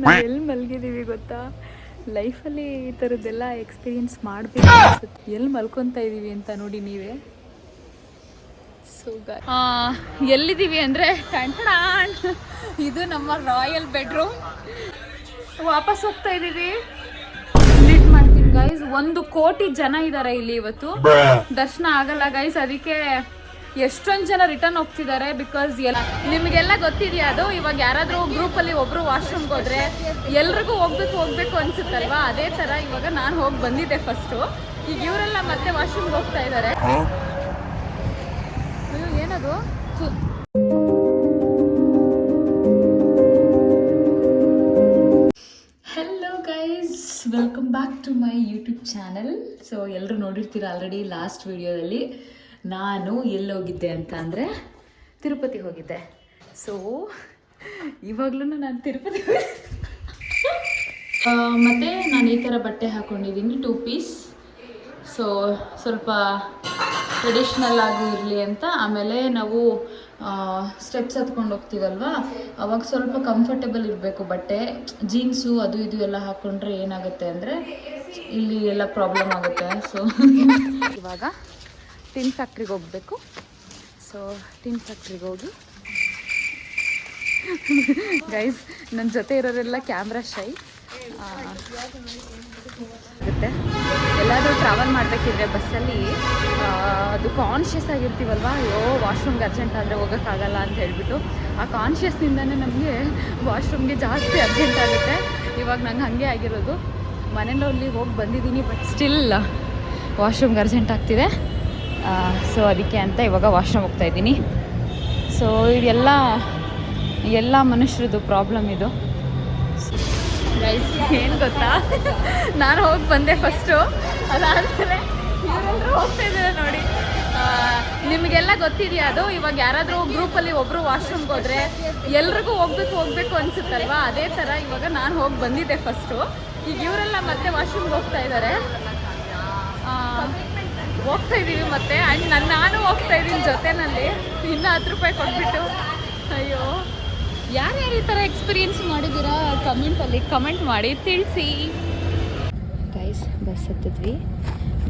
ನಾವು ಎಲ್ಲಿ ಮಲಗಿದ್ದೀವಿ ಗೊತ್ತಾ? ಲೈಫಲ್ಲಿ ಈ ಥರದ್ದೆಲ್ಲ ಎಕ್ಸ್ಪೀರಿಯನ್ಸ್ ಮಾಡಬೇಕು ಅನ್ಸುತ್ತೆ. ಎಲ್ಲಿ ಮಲ್ಕೊತಾ ಇದ್ದೀವಿ ಅಂತ ನೋಡಿ ನೀವೇ? ಸೊ ಎಲ್ಲಿದ್ದೀವಿ ಅಂದರೆ ಇದು ನಮ್ಮ ರಾಯಲ್ ಬೆಡ್ರೂಮ್. ವಾಪಸ್ ಹೋಗ್ತಾ ಇದ್ದೀವಿ ಮೀಟ್ ಮಾಡ್ತೀನಿ ಗೈಸ್ ಒಂದು ಕೋಟಿ ಜನ ಇದ್ದಾರೆ ಇಲ್ಲಿ ಇವತ್ತು. ದರ್ಶನ ಆಗಲ್ಲ ಗೈಸ್ ಅದಕ್ಕೆ ಎಷ್ಟೊಂದು ಜನ ರಿಟರ್ನ್ ಹೋಗ್ತಿದ್ದಾರೆ ಬಿಕಾಸ್ ಎಲ್ಲ ನಿಮಗೆಲ್ಲ ಗೊತ್ತಿದೆಯಾ ಅದು? ಇವಾಗ ಯಾರಾದರೂ ಗ್ರೂಪಲ್ಲಿ ಒಬ್ರು ವಾಶ್ರೂಮ್ಗೆ ಹೋದ್ರೆ ಎಲ್ರಿಗೂ ಹೋಗ್ಬೇಕು ಹೋಗ್ಬೇಕು ಅನ್ಸುತ್ತಲ್ವಾ? ಅದೇ ಥರ ಇವಾಗ ನಾನು ಹೋಗಿ ಬಂದಿದ್ದೆ ಫಸ್ಟು ಈಗ ಇವರೆಲ್ಲ ಮತ್ತೆ ವಾಶ್ರೂಮ್ಗೆ ಹೋಗ್ತಾ ಇದ್ದಾರೆ. ಅಯ್ಯೋ ಏನದು? ಥು. Hello guys welcome back to my YouTube channel so ಎಲ್ಲರೂ ನೋಡಿರ್ತೀರ ಆಲ್ರೆಡಿ ಲಾಸ್ಟ್ ವಿಡಿಯೋದಲ್ಲಿ ನಾನು ಎಲ್ಲಿ ಹೋಗಿದ್ದೆ ಅಂತ ಅಂದರೆ ತಿರುಪತಿ ಹೋಗಿದ್ದೆ. ಸೊ ಇವಾಗಲೂ ನಾನು ತಿರುಪತಿ ಮತ್ತು ನಾನು ಈ ಥರ ಬಟ್ಟೆ ಹಾಕ್ಕೊಂಡಿದ್ದೀನಿ ಟೂ ಪೀಸ್ ಸೊ ಸ್ವಲ್ಪ ಟ್ರೆಡಿಷ್ನಲ್ ಆಗಿ ಇರಲಿ ಅಂತ. ಆಮೇಲೆ ನಾವು ಸ್ಟೆಪ್ಸ್ ಹತ್ಕೊಂಡು ಹೋಗ್ತೀವಲ್ವ? ಅವಾಗ ಸ್ವಲ್ಪ ಕಂಫರ್ಟೇಬಲ್ ಇರಬೇಕು ಬಟ್ಟೆ. ಜೀನ್ಸು ಅದು ಇದು ಎಲ್ಲ ಹಾಕ್ಕೊಂಡ್ರೆ ಏನಾಗುತ್ತೆ ಅಂದರೆ ಇಲ್ಲಿ ಎಲ್ಲ ಪ್ರಾಬ್ಲಮ್ ಆಗುತ್ತೆ. ಸೊ ಇವಾಗ ಟಿನ್ ಫ್ಯಾಕ್ಟ್ರಿಗೆ ಹೋಗಬೇಕು. ಸೊ ಟಿನ್ ಫ್ಯಾಕ್ಟ್ರಿಗೆ ಹೋಗಿ. ಗೈಸ್ ನನ್ನ ಜೊತೆ ಇರೋರೆಲ್ಲ ಕ್ಯಾಮ್ರಾ ಶೈ ಎಲ್ಲಾದರೂ ಟ್ರಾವೆಲ್ ಮಾಡಬೇಕಿದ್ರೆ ಬಸ್ಸಲ್ಲಿ ಅದು ಕಾನ್ಷಿಯಸ್ ಆಗಿರ್ತೀವಲ್ವ? ಅಯ್ಯೋ ವಾಶ್ರೂಮ್ಗೆ ಅರ್ಜೆಂಟ್ ಆದರೆ ಹೋಗೋಕ್ಕಾಗಲ್ಲ ಅಂತ ಹೇಳ್ಬಿಟ್ಟು, ಆ ಕಾನ್ಷಿಯಸ್ನಿಂದನೇ ನಮಗೆ ವಾಶ್ರೂಮ್ಗೆ ಜಾಸ್ತಿ ಅರ್ಜೆಂಟ್ ಆಗುತ್ತೆ. ಇವಾಗ ನಂಗೆ ಹಾಗೆ ಆಗಿರೋದು. ಮನೆಯಲ್ಲಿ ಹೋಗಿ ಬಂದಿದ್ದೀನಿ ಬಟ್ ಸ್ಟಿಲ್ ವಾಶ್ರೂಮ್ಗೆ ಅರ್ಜೆಂಟ್ ಆಗ್ತಿದೆ. ಸೊ ಅದಕ್ಕೆ ಅಂತ ಇವಾಗ ವಾಶ್ರೂಮ್ ಹೋಗ್ತಾ ಇದ್ದೀನಿ. ಸೊ ಇದೆಲ್ಲ, ಎಲ್ಲ ಮನುಷ್ಯರದ್ದು ಪ್ರಾಬ್ಲಮ್ ಇದು. ಏನು ಗೊತ್ತಾ? ನಾನು ಹೋಗಿ ಬಂದೆ ಫಸ್ಟು ಅದಾದಮೇಲೆ ಇವರೆಲ್ಲರೂ ಹೋಗ್ತಾ ಇದ್ದಾರೆ ನೋಡಿ. ನಿಮಗೆಲ್ಲ ಗೊತ್ತಿದೆಯಾ ಅದು? ಇವಾಗ ಯಾರಾದರೂ ಗ್ರೂಪಲ್ಲಿ ಒಬ್ಬರು ವಾಶ್ರೂಮ್ಗೆ ಹೋದರೆ ಎಲ್ರಿಗೂ ಹೋಗ್ಬೇಕು ಹೋಗ್ಬೇಕು ಅನ್ಸುತ್ತಲ್ವಾ? ಅದೇ ಥರ ಇವಾಗ ನಾನು ಹೋಗಿ ಬಂದಿದ್ದೆ ಫಸ್ಟು ಈಗ ಇವರೆಲ್ಲ ಮತ್ತೆ ವಾಶ್ರೂಮ್ಗೆ ಹೋಗ್ತಾ ಇದ್ದಾರೆ ಹೋಗ್ತಾ ಇದ್ದೀವಿ ಮತ್ತೆ. ಆ್ಯಂಡ್ ನನ್ನ ನಾನು ಹೋಗ್ತಾ ಇದ್ದೀನಿ ಜೊತೆನಲ್ಲಿ. ಇನ್ನೂ ಹತ್ತು ರೂಪಾಯಿ ಕೊಟ್ಬಿಟ್ಟು. ಅಯ್ಯೋ. ಯಾರ್ಯಾರು ಈ ಥರ ಎಕ್ಸ್ಪೀರಿಯನ್ಸ್ ಮಾಡಿದ್ದೀರಾ? ಕಮೆಂಟಲ್ಲಿ ಕಮೆಂಟ್ ಮಾಡಿ, ತಿಳಿಸಿ. ಗೈಸ್ ಬಸ್ ಹತ್ತಿದ್ವಿ.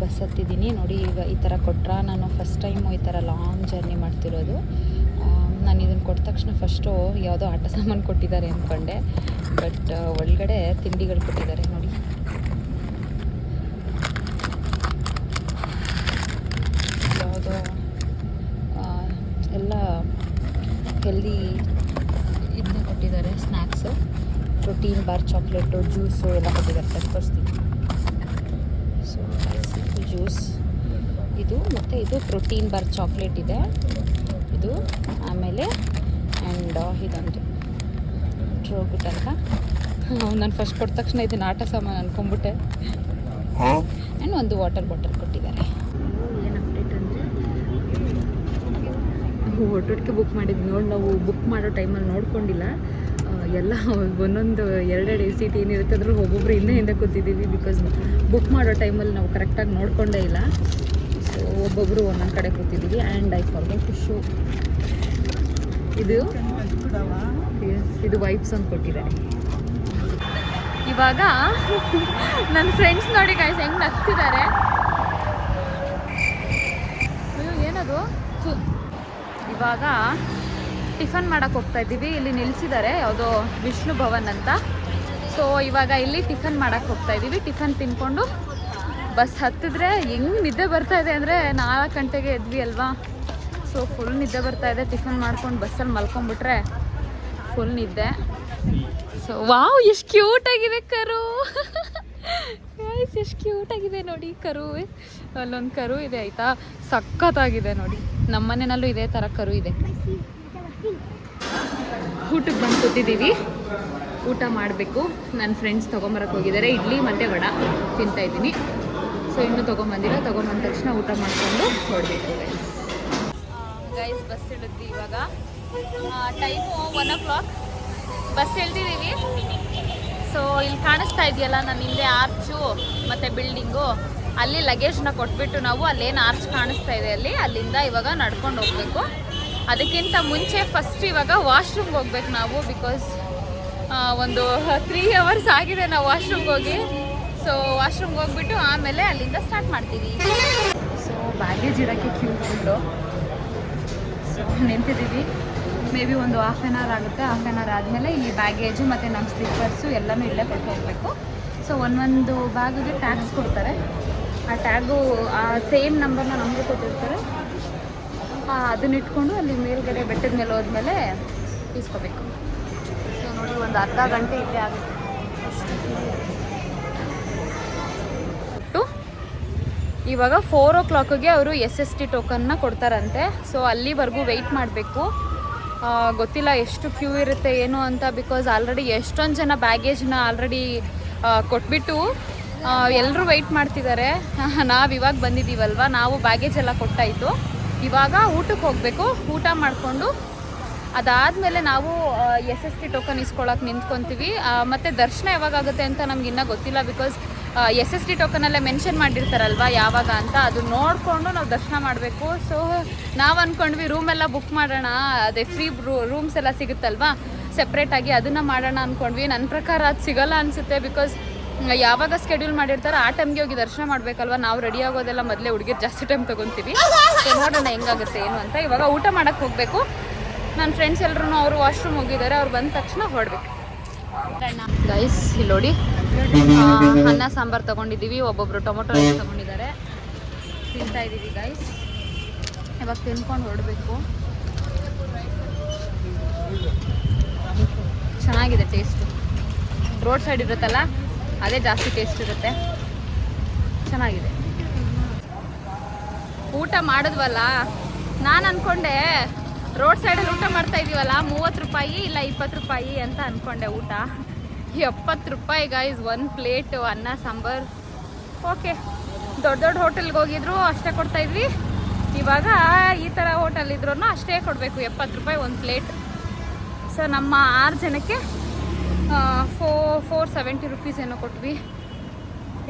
ಬಸ್ ಹತ್ತಿದ್ದೀನಿ. ನೋಡಿ, ಈಗ ಈ ಥರ ಕೊಟ್ರ? ನಾನು ಫಸ್ಟ್ ಟೈಮು ಈ ಥರ ಲಾಂಗ್ ಜರ್ನಿ ಮಾಡ್ತಿರೋದು. ನಾನು ಇದನ್ನು ಕೊಟ್ಟ ತಕ್ಷಣ ಫಸ್ಟು ಯಾವುದೋ ಆಟ ಸಾಮಾನು ಕೊಟ್ಟಿದ್ದಾರೆ ಅಂದ್ಕೊಂಡೆ ಬಟ್ ಒಳಗಡೆ ತಿಂಡಿಗಳು ಕೊಟ್ಟಿದ್ದಾರೆ. ನೋಡಿ ಯಾವುದೋ ಆ, ಎಲ್ಲ ಹೆಲ್ದಿ ಇದನ್ನ ಕೊಟ್ಟಿದ್ದಾರೆ snacks protein bar chocolate juice ಎಲ್ಲ ಕೊಟ್ಟಿದ್ದಾರೆ ತರಿಸ್ತೀನಿ ಸೊ ಜ್ಯೂಸ್ ಇದು ಮತ್ತು ಇದು ಪ್ರೋಟೀನ್ ಬಾರ್ ಚಾಕ್ಲೇಟ್ ಇದೆ. ಇದು ಆಮೇಲೆ ಆ್ಯಂಡ್ ಇದೊಂದು ಟ್ರೋಗುಟ್ ಅಂತ ನಾನು ಫಸ್ಟ್ ಕೊಟ್ಟ ತಕ್ಷಣ ಇದನ್ನು ಆಟ ಸಾಮಾನು ಅಂದ್ಕೊಂಬಿಟ್ಟೆ ಆ್ಯಂಡ್ ಒಂದು ವಾಟರ್ ಬಾಟಲ್ ಕೊಟ್ಟಿದ್ದಾರೆ ಏನು ಅಪ್ಡೇಟ್ ಅಂದರೆ ನಾವು ಒಟ್ಟೊಟ್ಟಿಗೆ ಬುಕ್ ಮಾಡಿದ್ವಿ. ನೋಡಿ, ನಾವು ಬುಕ್ ಮಾಡೋ ಟೈಮಲ್ಲಿ ನೋಡ್ಕೊಂಡಿಲ್ಲ. ಎಲ್ಲ ಒಂದೊಂದು ಎರಡೆರಡು ಎ ಸಿ ಟಿ ಏನಿರುತ್ತೆ ಅದ್ರಲ್ಲಿ ಒಬ್ಬೊಬ್ರು ಹಿಂದೆ ಹಿಂದೆ ಕೂತಿದ್ದೀವಿ ಬಿಕಾಸ್ ಬುಕ್ ಮಾಡೋ ಟೈಮಲ್ಲಿ ನಾವು ಕರೆಕ್ಟಾಗಿ ನೋಡ್ಕೊಂಡೇ ಇಲ್ಲ. ಸೊ ಒಬ್ಬೊಬ್ಬರು ಒಂದೊಂದು ಕಡೆ ಕೂತಿದ್ದೀವಿ and I forget to show ಇದು? ಇದು ವೈಪ್ಸ್ ಅಂತ ಕೊಟ್ಟಿದ್ದಾರೆ. ಇವಾಗ ನನ್ನ ಫ್ರೆಂಡ್ಸ್ ನೋಡಿ ಗಾಯ್ಸ್ ಹೆಂಗೆ ನಗ್ತಿದ್ದಾರೆ. ಏನದು. ಇವಾಗ ಟಿಫನ್ ಮಾಡಕ್ಕೆ ಹೋಗ್ತಾ ಇದ್ದೀವಿ. ಇಲ್ಲಿ ನಿಲ್ಲಿಸಿದ್ದಾರೆ ಯಾವುದೋ ವಿಷ್ಣು ಭವನ್ ಅಂತ. ಸೊ ಇವಾಗ ಇಲ್ಲಿ ಟಿಫನ್ ಮಾಡಕ್ಕೆ ಹೋಗ್ತಾ ಇದ್ದೀವಿ. ಟಿಫನ್ ತಿನ್ಕೊಂಡು ಬಸ್ ಹತ್ತಿದ್ರೆ ಹೆಂಗ್ ನಿದ್ದೆ ಬರ್ತಾ ಇದೆ ಅಂದರೆ ನಾಲ್ಕು ಗಂಟೆಗೆ ಎದ್ವಿ ಅಲ್ವಾ? ಸೊ ಫುಲ್ ನಿದ್ದೆ ಬರ್ತಾ ಇದೆ. ಟಿಫನ್ ಮಾಡ್ಕೊಂಡು ಬಸ್ಸಲ್ಲಿ ಮಲ್ಕೊಂಡ್ಬಿಟ್ರೆ ಫುಲ್ ನಿದ್ದೆ. ಸೊ ವಾವ್, ಎಷ್ಟು ಕ್ಯೂಟ್ ಆಗಿದೆ ಕರು. ಎಷ್ಟು ಕ್ಯೂಟ್ ಆಗಿದೆ ನೋಡಿ, ಕರು. ಅಲ್ಲೊಂದು ಕರು ಇದೆ, ಆಯ್ತಾ? ಸಖತ್ತಾಗಿದೆ ನೋಡಿ. ನಮ್ಮ ಮನೆಯಲ್ಲೂ ಇದೇ ಥರ ಕರು ಇದೆ. ಊಟಕ್ಕೆ ಬಂದು ಕೂತಿದ್ದೀವಿ ಊಟ ಮಾಡಬೇಕು. ನನ್ನ ಫ್ರೆಂಡ್ಸ್ ತೊಗೊಂಬರಕ್ಕೆ ಹೋಗಿದ್ದಾರೆ ಇಡ್ಲಿ ಮತ್ತು ವಡ. ತಿಂತಾ ಇದ್ದೀನಿ. ಸೊ ಇನ್ನೂ ತೊಗೊಂಬಂದಿಲ್ಲ. ತೊಗೊಂಬಂದ ತಕ್ಷಣ ಊಟ ಮಾಡಿಕೊಂಡು ಹೊರಡಬೇಕು ಗೈಸ್ ಗೈಸ್ ಬಸ್ ಇಳಿದ್ವಿ ಇವಾಗ. Time one o'clock bus ಇಳ್ದಿದ್ದೀವಿ ಸೊ ಇಲ್ಲಿ ಕಾಣಿಸ್ತಾ ಇದೆಯಲ್ಲ, ನನ್ನ ಹಿಂದೆ ಆರ್ಚು ಮತ್ತು ಬಿಲ್ಡಿಂಗು ಅಲ್ಲಿ ಲಗೇಜ್ನ ಕೊಟ್ಬಿಟ್ಟು ನಾವು ಅಲ್ಲೇನು ಆರ್ಚ್ ಕಾಣಿಸ್ತಾ ಇದೆ ಅಲ್ಲಿ, ಅಲ್ಲಿಂದ ಇವಾಗ ನಡ್ಕೊಂಡು ಹೋಗಬೇಕು. ಅದಕ್ಕಿಂತ ಮುಂಚೆ ಫಸ್ಟ್ ಇವಾಗ ವಾಶ್ರೂಮ್ಗೆ ಹೋಗ್ಬೇಕು ನಾವು ಬಿಕಾಸ್ ಒಂದು ತ್ರೀ ಅವರ್ಸ್ ಆಗಿದೆ ನಾವು ವಾಶ್ರೂಮ್ಗೆ ಹೋಗಿ. ಸೊ ವಾಶ್ರೂಮ್ಗೆ ಹೋಗ್ಬಿಟ್ಟು ಆಮೇಲೆ ಅಲ್ಲಿಂದ ಸ್ಟಾರ್ಟ್ ಮಾಡ್ತೀವಿ. ಸೊ ಬ್ಯಾಗೇಜ್ ಇಡೋಕ್ಕೆ ಕ್ಯೂ ಫುಲ್ಲು ಸೊ ನಿಂತಿದ್ದೀವಿ. ಮೇ ಬಿ ಒಂದು ಹಾಫ್ ಆನ್ ಅವರ್ ಆಗುತ್ತೆ ಹಾಫ್ ಆನ್ ಅವರ್ ಆದಮೇಲೆ ಈ ಬ್ಯಾಗೇಜು ಮತ್ತು ನಮ್ಮ ಸ್ಲಿಪ್ಪರ್ಸು ಎಲ್ಲನೂ ಇಲ್ಲೇ ಕೊಟ್ಟು ಹೋಗಬೇಕು. ಸೊ ಒಂದೊಂದು ಬ್ಯಾಗಿಗೆ ಟ್ಯಾಗ್ಸ್ ಕೊಡ್ತಾರೆ. ಆ ಟ್ಯಾಗು ಆ ಸೇಮ್ ನಂಬರ್ನ ನಮಗೂ ಕೊಟ್ಟಿರ್ತಾರೆ. ಅದನ್ನ ಇಟ್ಕೊಂಡು ಅಲ್ಲಿ ಮೇಲ್ಗಡೆ ಬೆಟ್ಟದ ಮೇಲೆ ಹೋದ್ಮೇಲೆ ಇಸ್ಕೋಬೇಕು. ಸೊ ನೋಡಿ, ಒಂದು ಅರ್ಧ ಗಂಟೆ ಇಲ್ಲೇ ಆಗುತ್ತೆ. ಇವಾಗ ಫೋರ್ ಓ ಕ್ಲಾಕಿಗೆ ಅವರು ಎಸ್ ಎಸ್ ಟಿ ಟೋಕನ್ನ ಕೊಡ್ತಾರಂತೆ. ಸೊ ಅಲ್ಲಿವರೆಗೂ ವೆಯ್ಟ್ ಮಾಡಬೇಕು. ಗೊತ್ತಿಲ್ಲ ಎಷ್ಟು ಕ್ಯೂ ಇರುತ್ತೆ ಏನು ಅಂತ ಬಿಕಾಸ್ ಆಲ್ರೆಡಿ ಎಷ್ಟೊಂದು ಜನ ಬ್ಯಾಗೇಜ್ನ ಆಲ್ರೆಡಿ ಕೊಟ್ಬಿಟ್ಟು ಎಲ್ಲರೂ ವೆಯ್ಟ್ ಮಾಡ್ತಿದ್ದಾರೆ ನಾವು ಇವಾಗ ಬಂದಿದ್ದೀವಲ್ವ ನಾವು ಬ್ಯಾಗೇಜ್ ಎಲ್ಲ ಕೊಟ್ಟಾಯಿತು. ಇವಾಗ ಊಟಕ್ಕೆ ಹೋಗಬೇಕು. ಊಟ ಮಾಡಿಕೊಂಡು ಅದಾದಮೇಲೆ ನಾವು ಎಸ್ ಎಸ್ ಟಿ ಟೋಕನ್ ಇಸ್ಕೊಳಕ್ಕೆ ನಿಂತ್ಕೊತೀವಿ. ಮತ್ತು ದರ್ಶನ ಯಾವಾಗ ಆಗುತ್ತೆ ಅಂತ ನಮ್ಗೆ ಇನ್ನೂ ಗೊತ್ತಿಲ್ಲ ಬಿಕಾಸ್ ಎಸ್ ಎಸ್ ಟಿ ಟೋಕನಲ್ಲೇ ಮೆನ್ಷನ್ ಮಾಡಿರ್ತಾರಲ್ವ ಯಾವಾಗ ಅಂತ ಅದು ನೋಡಿಕೊಂಡು ನಾವು ದರ್ಶನ ಮಾಡಬೇಕು. ಸೊ ನಾವು ಅಂದ್ಕೊಂಡ್ವಿ ರೂಮೆಲ್ಲ ಬುಕ್ ಮಾಡೋಣ, ಅದೇ ಫ್ರೀ ರೂಮ್ಸ್ ಎಲ್ಲ ಸಿಗುತ್ತಲ್ವಾ ಸೆಪ್ರೇಟಾಗಿ ಅದನ್ನು ಮಾಡೋಣ ಅಂದ್ಕೊಂಡ್ವಿ ನನ್ನ ಪ್ರಕಾರ ಅದು ಸಿಗಲ್ಲ ಅನಿಸುತ್ತೆ ಬಿಕಾಸ್ ಯಾವಾಗ ಸ್ಕೆಡ್ಯೂಲ್ ಮಾಡಿರ್ತಾರೋ ಆ ಟೈಮ್ಗೆ ಹೋಗಿ ದರ್ಶನ ಮಾಡಬೇಕಲ್ವ. ನಾವು ರೆಡಿ ಆಗೋದೆಲ್ಲ ಮೊದಲೇ ಹುಡುಗಿರು ಜಾಸ್ತಿ ಟೈಮ್ ತೊಗೊತೀವಿ. ನೋಡೋಣ ಹೆಂಗಾಗುತ್ತೆ ಏನು ಅಂತ. ಇವಾಗ ಊಟ ಮಾಡೋಕ್ಕೆ ಹೋಗಬೇಕು. ನನ್ನ ಫ್ರೆಂಡ್ಸ್ ಎಲ್ಲರೂ ಅವರು ವಾಶ್ರೂಮ್ ಹೋಗಿದ್ದಾರೆ ಅವ್ರು ಬಂದ ತಕ್ಷಣ ಹೊರಡ್ಬೇಕು. ಗೈಸ್ ಇಲ್ಲಿ ನೋಡಿ. ಅನ್ನ, ಸಾಂಬಾರ್ ತಗೊಂಡಿದ್ದೀವಿ. ಒಬ್ಬೊಬ್ರು ಟೊಮೊಟೊ ರೈಸ್ ತಗೊಂಡಿದ್ದಾರೆ. ತಿಂತಾ ಇದ್ದೀವಿ ಗೈಸ್ ಇವಾಗ ತಿನ್ಕೊಂಡು ಹೊರಡಬೇಕು. ಚೆನ್ನಾಗಿದೆ ಟೇಸ್ಟ್ ರೋಡ್ ಸೈಡ್ ಇರುತ್ತಲ್ಲ, ಅದೇ ಜಾಸ್ತಿ ಟೇಸ್ಟ್ ಇರುತ್ತೆ. ಚೆನ್ನಾಗಿದೆ. ಊಟ ಮಾಡಿದ್ವಲ್ಲ? ನಾನು ಅನ್ಕೊಂಡೆ ರೋಡ್ ಸೈಡಲ್ಲಿ ಊಟ ಮಾಡ್ತಾ ಇದೀವಲ್ಲ? ಮೂವತ್ತು ರೂಪಾಯಿ ಇಲ್ಲ ಇಪ್ಪತ್ತು ರೂಪಾಯಿ ಅಂತ ಅನ್ಕೊಂಡೆ ಊಟ. ಎಪ್ಪತ್ತು ರೂಪಾಯಿ ಗೈಸ್ ಒಂದು ಪ್ಲೇಟು ಅನ್ನ, ಸಾಂಬಾರು. ಓಕೆ ದೊಡ್ಡ ದೊಡ್ಡ ಹೋಟೆಲ್ಗೆ ಹೋಗಿದ್ರು, ಅಷ್ಟೇ ಕೊಡ್ತಾ ಇದ್ವಿ. ಇವಾಗ ಈ ಥರ ಹೋಟೆಲ್ ಇದ್ರೂ ಅಷ್ಟೇ ಕೊಡಬೇಕು, ಎಪ್ಪತ್ತು ರೂಪಾಯಿ ಒಂದು ಪ್ಲೇಟ್ ಸೊ ನಮ್ಮ ಆರು ಜನಕ್ಕೆ ಫೋ ಫೋರ್ ಸೆವೆಂಟಿ ರುಪೀಸ್ ಏನೋ ಕೊಟ್ವಿ.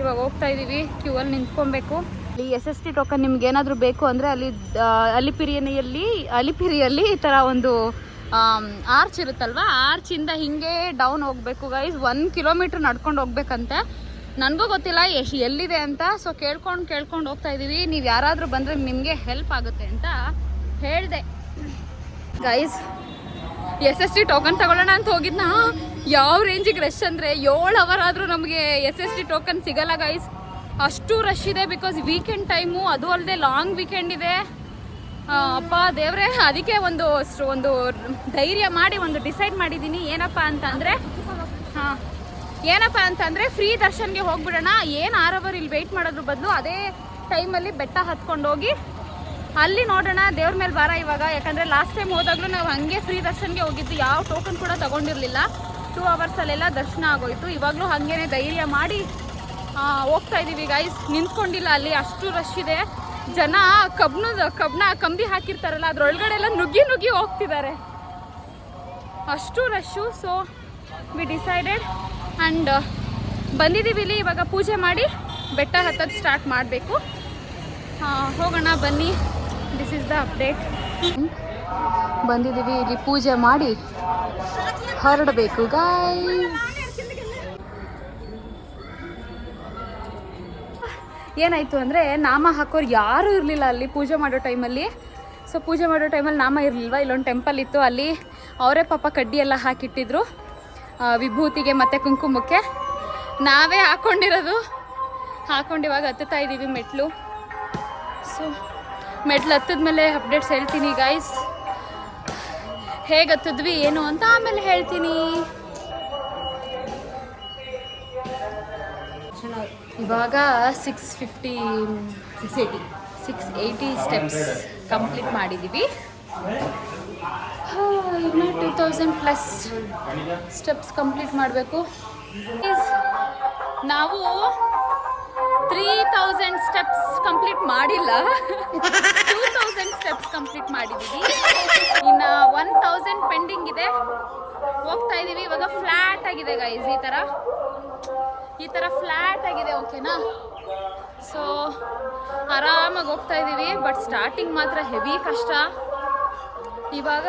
ಇವಾಗ ಹೋಗ್ತಾ ಇದ್ದೀವಿ ಕ್ಯೂ ಅಲ್ಲಿ ನಿಂತ್ಕೊಬೇಕು. ಇಲ್ಲಿ ಎಸ್ ಎಸ್ ಟಿ ಟೋಕನ್ ನಿಮ್ಗೆ ಏನಾದರೂ ಬೇಕು ಅಂದರೆ ಅಲ್ಲಿ ಅಲಿಪಿರಿಯಲ್ಲಿ ಅಲಿಪಿರಿಯಲ್ಲಿ ಈ ಥರ ಒಂದು ಆರ್ಚ್ ಇರುತ್ತಲ್ವ? ಆರ್ಚಿಂದ ಹಿಂಗೆ ಡೌನ್ ಹೋಗಬೇಕು ಗೈಸ್ ಒನ್ ಕಿಲೋಮೀಟ್ರ್ ನಡ್ಕೊಂಡು ಹೋಗ್ಬೇಕಂತೆ. ನನಗೂ ಗೊತ್ತಿಲ್ಲ, ಎಷ್ಟು ಎಲ್ಲಿದೆ ಅಂತ. ಸೊ ಕೇಳ್ಕೊಂಡು ಕೇಳ್ಕೊಂಡು ಹೋಗ್ತಾ ಇದ್ದೀವಿ ನೀವು ಯಾರಾದರೂ ಬಂದರೆ ನಿಮಗೆ ಹೆಲ್ಪ್ ಆಗುತ್ತೆ ಅಂತ ಹೇಳಿದೆ. Guys S S T token ತಗೊಳ್ಳೋಣ ಅಂತ ಹೋಗಿದ್ನಾ? ಯಾವ ರೇಂಜಿಗೆ ರಶ್ ಅಂದರೆ ಏಳು ಅವರ್ ಆದರೂ ನಮಗೆ ಎಸ್ ಎಸ್ ಟಿ ಟೋಕನ್ ಸಿಗಲ್ಲ ಗೈಸ್ ಅಷ್ಟು ರಶ್ ಇದೆ ಬಿಕಾಸ್ ವೀಕೆಂಡ್ ಟೈಮು ಅದು ಅಲ್ಲದೆ ಲಾಂಗ್ ವೀಕೆಂಡ್ ಇದೆ. ಅಪ್ಪ ದೇವ್ರೆ, ಅದಕ್ಕೆ ಒಂದು ಒಂದು ಧೈರ್ಯ ಮಾಡಿ ಒಂದು ಡಿಸೈಡ್ ಮಾಡಿದ್ದೀನಿ ಏನಪ್ಪ ಅಂತಂದರೆ, ಹಾಂ, ಏನಪ್ಪ ಅಂತಂದರೆ ಫ್ರೀ ದರ್ಶನ್ಗೆ ಹೋಗ್ಬಿಡೋಣ. ಏನು ಆರ್ ಅವರ್ ಇಲ್ಲಿ ವೆಯ್ಟ್ ಮಾಡೋದ್ರ ಬದಲು ಅದೇ ಟೈಮಲ್ಲಿ ಬೆಟ್ಟ ಹತ್ಕೊಂಡು ಹೋಗಿ ಅಲ್ಲಿ ನೋಡೋಣ. ದೇವ್ರ ಮೇಲೆ ಬಾರ ಇವಾಗ. ಯಾಕಂದರೆ ಲಾಸ್ಟ್ ಟೈಮ್ ಹೋದಾಗಲೂ ನಾವು ಹಾಗೆ ಫ್ರೀ ದರ್ಶನ್ಗೆ ಹೋಗಿದ್ದು ಯಾವ ಟೋಕನ್ ಕೂಡ ತಗೊಂಡಿರಲಿಲ್ಲ. ಟೂ ಅವರ್ಸಲ್ಲೆಲ್ಲ ದರ್ಶನ ಆಗೋಯ್ತು. ಇವಾಗಲೂ ಹಾಗೇನೆ ಧೈರ್ಯ ಮಾಡಿ ಹೋಗ್ತಾ ಇದ್ದೀವಿ ಗೈಸ್ ನಿಂತ್ಕೊಂಡಿಲ್ಲ ಅಲ್ಲಿ, ಅಷ್ಟು ರಶ್ ಇದೆ. ಜನ ಕಬ್ನದ ಕಬ್ನ ಕಂಬಿ ಹಾಕಿರ್ತಾರಲ್ಲ ಅದ್ರೊಳಗಡೆ ಎಲ್ಲ ನುಗ್ಗಿ ನುಗ್ಗಿ ಹೋಗ್ತಿದ್ದಾರೆ. ಅಷ್ಟು rush so we decided and ಬಂದಿದ್ದೀವಿ ಇಲ್ಲಿ ಇವಾಗ ಪೂಜೆ ಮಾಡಿ, ಬೆಟ್ಟ ಹತ್ತೋದು ಸ್ಟಾರ್ಟ್ ಮಾಡಬೇಕು. ಹೋಗೋಣ, ಬನ್ನಿ. ದಿಸ್ ಇಸ್ ದ ಅಪ್ಡೇಟ್ ಬಂದಿದ್ದೀವಿ ಇಲ್ಲಿ ಪೂಜೆ ಮಾಡಿ, ಹೊರಡಬೇಕು ಗಾಯ್ಸ್ ಏನಾಯಿತು ಅಂದರೆ ನಾಮ ಹಾಕೋರು ಯಾರೂ ಇರಲಿಲ್ಲ ಅಲ್ಲಿ ಪೂಜೆ ಮಾಡೋ ಟೈಮಲ್ಲಿ. ಸೊ ಪೂಜೆ ಮಾಡೋ ಟೈಮಲ್ಲಿ ನಾಮ ಇರಲಿಲ್ವ? ಇಲ್ಲೊಂದು ಟೆಂಪಲ್ ಇತ್ತು, ಅಲ್ಲಿ ಅವರೇ ಪಾಪ ಕಡ್ಡಿ ಎಲ್ಲ ಹಾಕಿಟ್ಟಿದ್ರು. ವಿಭೂತಿಗೆ ಮತ್ತು ಕುಂಕುಮಕ್ಕೆ. ನಾವೇ ಹಾಕ್ಕೊಂಡಿರೋದು ಹಾಕೊಂಡು ಇವಾಗ ಹತ್ತುತ್ತಾ ಇದ್ದೀವಿ ಮೆಟ್ಲು. ಸೊ ಮೆಟ್ಲು ಹತ್ತದ್ಮೇಲೆ ಅಪ್ಡೇಟ್ಸ್ ಹೇಳ್ತೀನಿ ಗಾಯ್ಸ್ ಹೇಗೆ ಹತ್ತಿದ್ವಿ, ಏನು ಅಂತ ಆಮೇಲೆ ಹೇಳ್ತೀನಿ. ಇವಾಗ six fifty six eighty six eighty steps complete ಮಾಡಿದ್ದೀವಿ ಇನ್ನು two thousand plus steps complete ಮಾಡಬೇಕು. ನಾವು ತ್ರೀ ತೌಸಂಡ್ ಸ್ಟೆಪ್ಸ್ ಕಂಪ್ಲೀಟ್ ಮಾಡಿಲ್ಲ. ಟೂ ತೌಸಂಡ್ ಸ್ಟೆಪ್ಸ್ ಕಂಪ್ಲೀಟ್ ಮಾಡಿದ್ದೀವಿ ಇನ್ನು ಒನ್ ತೌಸಂಡ್ ಪೆಂಡಿಂಗ್ ಇದೆ. ಹೋಗ್ತಾ ಇದ್ದೀವಿ ಇವಾಗ ಫ್ಲ್ಯಾಟ್ ಆಗಿದೆ ಗೈಸ್ ಈ ಥರ ಈ ಥರ ಫ್ಲ್ಯಾಟ್ ಆಗಿದೆ ಓಕೆನಾ ಸೊ ಆರಾಮಾಗಿ ಹೋಗ್ತಾ ಇದ್ದೀವಿ ಬಟ್ ಸ್ಟಾರ್ಟಿಂಗ್ ಮಾತ್ರ ಹೆವಿ ಕಷ್ಟ. ಇವಾಗ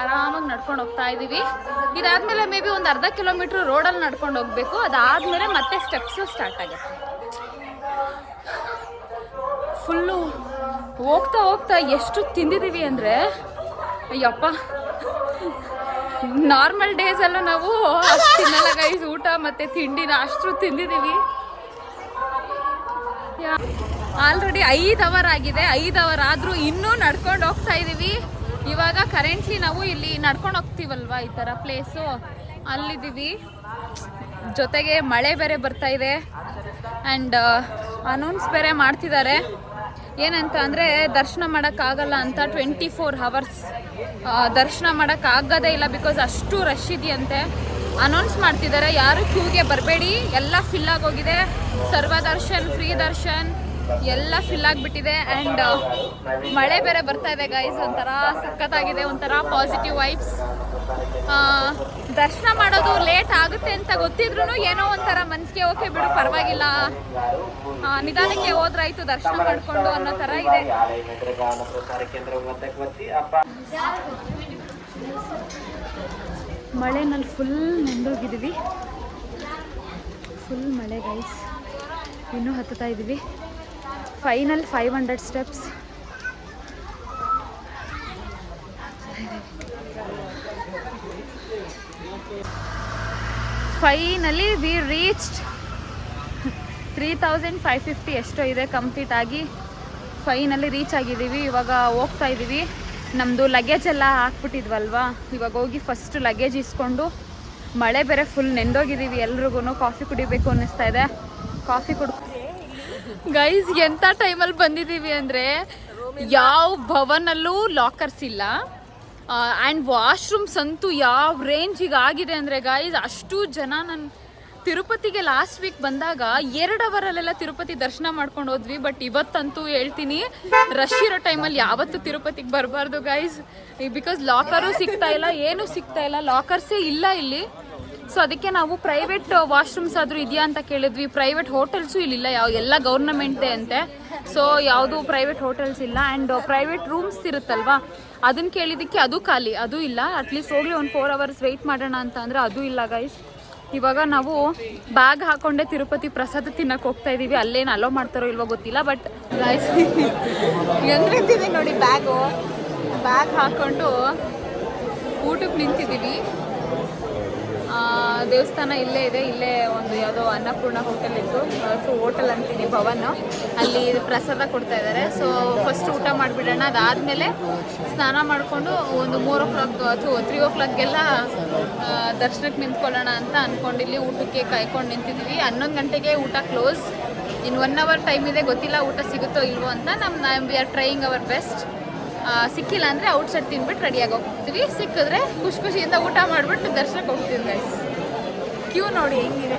ಆರಾಮಾಗಿ ನಡ್ಕೊಂಡು ಹೋಗ್ತಾ ಇದ್ದೀವಿ ಇದಾದಮೇಲೆ ಮೇ ಬಿ ಒಂದು ಅರ್ಧ ಕಿಲೋಮೀಟ್ರ್ ರೋಡಲ್ಲಿ ನಡ್ಕೊಂಡು ಹೋಗಬೇಕು. ಅದಾದಮೇಲೆ ಮತ್ತೆ ಸ್ಟೆಪ್ಸು ಸ್ಟಾರ್ಟ್ ಆಗುತ್ತೆ. ಫುಲ್ಲು ಹೋಗ್ತಾ ಹೋಗ್ತಾ ಎಷ್ಟು ತಿಂದಿದ್ದೀವಿ ಅಂದರೆ, ಅಯ್ಯಪ್ಪ ನಾರ್ಮಲ್ ಡೇಸಲ್ಲೂ ನಾವು ಅಷ್ಟು ತಿನ್ನಲ್ಲ ಗೈಸ್ ಊಟ ಮತ್ತು ತಿಂಡಿನ ಅಷ್ಟು ತಿಂದಿದ್ದೀವಿ. ಆಲ್ರೆಡಿ ಐದು ಅವರ್ ಆಗಿದೆ. ಐದು ಅವರ್ ಆದರೂ ಇನ್ನೂ ನಡ್ಕೊಂಡು ಹೋಗ್ತಾ ಇದ್ದೀವಿ ಇವಾಗ ಕರೆಂಟ್ಲಿ ನಾವು ಇಲ್ಲಿ ನಡ್ಕೊಂಡು ಹೋಗ್ತೀವಲ್ವಾ ಈ ಥರ ಪ್ಲೇಸು ಅಲ್ಲಿದ್ದೀವಿ. ಜೊತೆಗೆ ಮಳೆ ಬೇರೆ ಬರ್ತಾ ಇದೆ. ಆ್ಯಂಡ್ ಅನೌನ್ಸ್ ಬೇರೆ ಮಾಡ್ತಿದ್ದಾರೆ. ಏನಂತ ಅಂದರೆ ದರ್ಶನ ಮಾಡೋಕ್ಕಾಗಲ್ಲ ಅಂತ ಟ್ವೆಂಟಿ ಫೋರ್ ಹವರ್ಸ್ ದರ್ಶನ ಮಾಡೋಕ್ಕಾಗೋದೇ ಇಲ್ಲ ಬಿಕಾಸ್ ಅಷ್ಟು ರಶ್ ಇದೆಯಂತೆ. ಅನೌನ್ಸ್ ಮಾಡ್ತಿದ್ದಾರೆ, ಯಾರು ಕ್ಯೂಗೆ ಬರಬೇಡಿ, ಎಲ್ಲ ಫಿಲ್ ಆಗೋಗಿದೆ. ಸರ್ವ ದರ್ಶನ್ ಫ್ರೀ ದರ್ಶನ್ ಎಲ್ಲ ಫಿಲ್ ಆಗಿಬಿಟ್ಟಿದೆ. ಆ್ಯಂಡ್ ಮಳೆ ಬೇರೆ ಬರ್ತಾ ಇದೆ ಗೈಸ್ ಒಂಥರ ಸಖತ್ತಾಗಿದೆ, ಒಂಥರ ಪಾಸಿಟಿವ್ ವೈಬ್ಸ್ ದರ್ಶನ ಮಾಡೋದು ಲೇಟ್ ಆಗುತ್ತೆ ಅಂತ ಗೊತ್ತಿದ್ರು ಏನೋ ಒಂಥರ ಮನ್ಸಿಗೆ ಓಕೆ ಬಿಡು, ಪರವಾಗಿಲ್ಲ. ನಿಧಾನಕ್ಕೆ ಹೋದ್ರಾಯ್ತು, ದರ್ಶನ ಮಾಡ್ಕೊಂಡು ಅನ್ನೋ ಥರ ಇದೆ. ಮಳೆನಲ್ಲಿ ಫುಲ್ ನೆಂದೋಗಿದ್ದೀವಿ ಫುಲ್ ಮಳೆ ಗೈಸ್ ಇನ್ನೂ ಹತ್ತುತ್ತಾ ಇದ್ದೀವಿ final five hundred steps finally we reached three thousand five fifty ಎಷ್ಟೋ ಇದೆ ಕಂಪ್ಲೀಟ್ ಆಗಿ ಫೈನಲ್ಲಿ ರೀಚ್ ಆಗಿದ್ದೀವಿ. ಇವಾಗ ಹೋಗ್ತಾ ಇದ್ದೀವಿ. ನಮ್ಮದು ಲಗೇಜ್ ಎಲ್ಲ ಹಾಕ್ಬಿಟ್ಟಿದ್ವಲ್ವಾ? ಇವಾಗ ಹೋಗಿ ಫಸ್ಟ್ ಲಗೇಜ್ ಇಸ್ಕೊಂಡು ಮಳೆ ಬೇರೆ ಫುಲ್ ನೆಂದೋಗಿದ್ದೀವಿ. ಎಲ್ರಿಗೂ ಕಾಫಿ ಕುಡಿಬೇಕು ಅನ್ನಿಸ್ತಾ ಇದೆ. ಕಾಫಿ ಕುಡ್ ಗೈಸ್ ಎಂಥ ಟೈಮಲ್ಲಿ ಬಂದಿದ್ದೀವಿ ಅಂದರೆ ಯಾವ ಭವನಲ್ಲೂ ಲಾಕರ್ಸ್ ಇಲ್ಲ. ಆ್ಯಂಡ್ ವಾಶ್ರೂಮ್ಸ್ ಅಂತೂ ಯಾವ ರೇಂಜಿಗೆ ಆಗಿದೆ ಅಂದರೆ ಗಾಯ್ಸ್ ಅಷ್ಟು ಜನ ನನ್ನ ತಿರುಪತಿಗೆ ಲಾಸ್ಟ್ ವೀಕ್ ಬಂದಾಗ ಎರಡು ಅವರಲ್ಲೆಲ್ಲ ತಿರುಪತಿ ದರ್ಶನ ಮಾಡ್ಕೊಂಡು ಹೋದ್ವಿ ಬಟ್ ಇವತ್ತಂತೂ ಹೇಳ್ತೀನಿ ರಶ್ ಇರೋ ಟೈಮಲ್ಲಿ ಯಾವತ್ತೂ ತಿರುಪತಿಗೆ ಬರಬಾರ್ದು ಗೈಸ್ ಬಿಕಾಸ್ ಲಾಕರು ಸಿಗ್ತಾ ಇಲ್ಲ, ಏನೂ ಸಿಗ್ತಾ ಇಲ್ಲ ಲಾಕರ್ಸೇ ಇಲ್ಲ ಇಲ್ಲಿ. ಸೊ ಅದಕ್ಕೆ ನಾವು ಪ್ರೈವೇಟ್ ವಾಶ್ರೂಮ್ಸ್ ಆದರೂ ಇದೆಯಾ ಅಂತ ಕೇಳಿದ್ವಿ. ಪ್ರೈವೇಟ್ ಹೋಟೆಲ್ಸು ಇಲ್ಲಿಲ್ಲ. ಯಾವ, ಎಲ್ಲ ಗೌರ್ನಮೆಂಟೇ ಅಂತೆ. ಸೊ ಯಾವುದು ಪ್ರೈವೇಟ್ ಹೋಟೆಲ್ಸ್ ಇಲ್ಲ. ಆ್ಯಂಡ್ ಪ್ರೈವೇಟ್ ರೂಮ್ಸ್ ಇರುತ್ತಲ್ವಾ? ಅದನ್ನು ಕೇಳಿದ್ದಕ್ಕೆ ಅದು ಖಾಲಿ. ಅದು ಇಲ್ಲ. ಅಟ್ಲೀಸ್ಟ್ ಹೋಗಲಿ ಒಂದು ಫೋರ್ ಅವರ್ಸ್ ವೆಯ್ಟ್ ಮಾಡೋಣ ಅಂತ ಅಂದರೆ ಅದು ಇಲ್ಲ ಗೈಸ್ ಇವಾಗ ನಾವು ಬ್ಯಾಗ್ ಹಾಕೊಂಡೆ ತಿರುಪತಿ ಪ್ರಸಾದ ತಿನ್ನಕ್ಕೆ ಹೋಗ್ತಾ ಇದ್ದೀವಿ ಅಲ್ಲೇನು ಅಲೋ ಮಾಡ್ತಾರೋ ಇಲ್ವೋ ಗೊತ್ತಿಲ್ಲ ಬಟ್ ಗೈಸ್ ಹೆಂಗಿರ್ತೀವಿ ನೋಡಿ ಬ್ಯಾಗು ಬ್ಯಾಗ್ ಹಾಕೊಂಡು ಊಟಕ್ಕೆ ನಿಂತಿದ್ದೀವಿ. ದೇವಸ್ಥಾನ ಇಲ್ಲೇ ಇದೆ, ಇಲ್ಲೇ ಒಂದು ಯಾವುದೋ ಅನ್ನಪೂರ್ಣ ಹೋಟೆಲ್ ಇತ್ತು. ಸೊ ಹೋಟೆಲ್ ಅಂತೀನಿ, ಭವನ್. ಅಲ್ಲಿ ಪ್ರಸಾದ ಕೊಡ್ತಾ ಇದ್ದಾರೆ. ಸೊ ಫಸ್ಟ್ ಊಟ ಮಾಡಿಬಿಡೋಣ. ಅದಾದಮೇಲೆ ಸ್ನಾನ ಮಾಡಿಕೊಂಡು ಒಂದು ಮೂರು ಓ ಕ್ಲಾಕ್ ಅಥವಾ ತ್ರೀ ಓ ಕ್ಲಾಕ್ಗೆಲ್ಲ ದರ್ಶನಕ್ಕೆ ನಿಂತ್ಕೊಳ್ಳೋಣ ಅಂತ ಅಂದ್ಕೊಂಡು ಇಲ್ಲಿ ಊಟಕ್ಕೆ ಕಾಯ್ಕೊಂಡು ನಿಂತಿದ್ದೀವಿ. ಹನ್ನೊಂದು ಗಂಟೆಗೆ ಊಟ ಕ್ಲೋಸ್ ಇನ್ನು ಒನ್ ಅವರ್ ಟೈಮ್ ಇದೆ. ಗೊತ್ತಿಲ್ಲ ಊಟ ಸಿಗುತ್ತೋ ಇಲ್ವೋ ಅಂತ. ನಮ್ಮ we are trying our best ಸಿಕ್ಕಿಲ್ಲ ಅಂದರೆ ಔಟ್ ಸೈಡ್ ತಿನ್ಬಿಟ್ಟು ರೆಡಿಯಾಗಿ ಹೋಗ್ತೀವಿ. ಸಿಕ್ಕಿದ್ರೆ ಖುಷಿ ಖುಷಿಯಿಂದ ಊಟ ಮಾಡಿಬಿಟ್ಟು ದರ್ಶನಕ್ಕೆ ಹೋಗ್ತೀವಿ ಗೈಸ್ ಕ್ಯೂ ನೋಡಿ ಹೆಂಗಿದೆ.